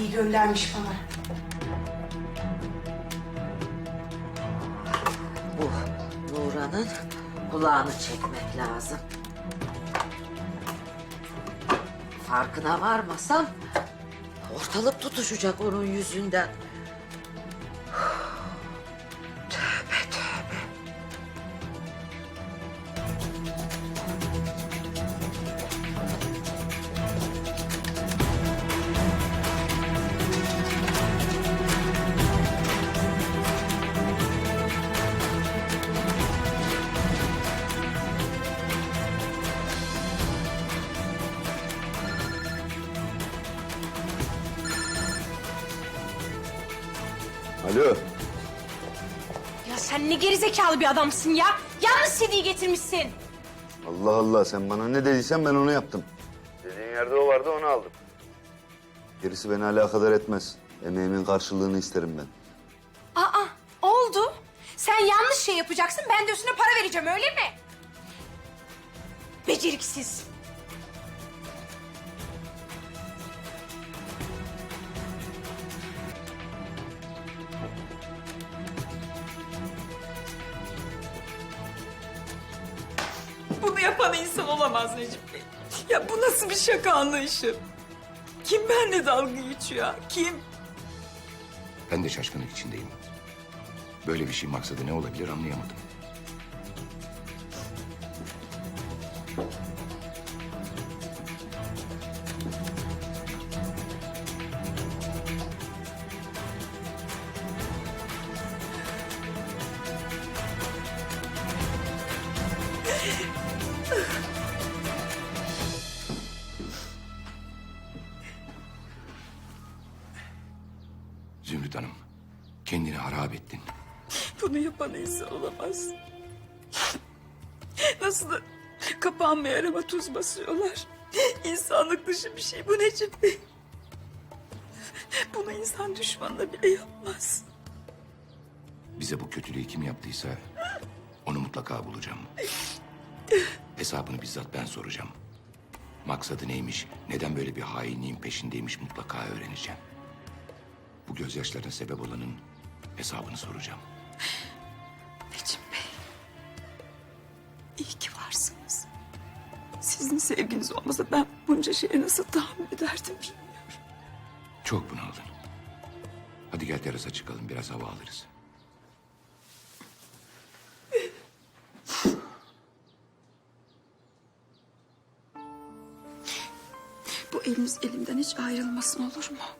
iyi göndermiş bana. Bu Nuran'ın kulağını çekmek lazım. Farkına varmasam ortalık tutuşacak onun yüzünden. Alo. Ya sen ne gerizekalı bir adamsın ya. Yanlış CD'yi getirmişsin. Allah Allah sen bana ne dediysen ben onu yaptım. Dediğin yerde o vardı onu aldım. Gerisi beni alakadar etmez. Emeğimin karşılığını isterim ben. Aa oldu. Sen yanlış şey yapacaksın ben de üstüne para vereceğim öyle mi? Beceriksiz. Bunu yapan insan olamaz Necip Bey. Ya bu nasıl bir şaka anlayışı? Kim benimle dalga geçiyor? Kim? Ben de şaşkınlık içindeyim. Böyle bir şey maksadı ne olabilir anlayamadım. Hanım, kendini harap ettin. Bunu yapan insan olamaz. Nasıl da kapanmaya arama tuz basıyorlar. İnsanlık dışı bir şey bu Necip Bey. Bunu insan düşmanla bile yapmaz. Bize bu kötülüğü kim yaptıysa onu mutlaka bulacağım. Hesabını bizzat ben soracağım. Maksadı neymiş, neden böyle bir hainliğin peşindeymiş mutlaka öğreneceğim. Bu gözyaşlarına sebep olanın hesabını soracağım. Necip Bey. İyi ki varsınız. Sizin sevginiz olmasa ben bunca şeye nasıl tahammül ederdim bilmiyorum. Çok bunaldın. Hadi gel terasa çıkalım biraz hava alırız. Bu elimiz elimden hiç ayrılmasın olur mu?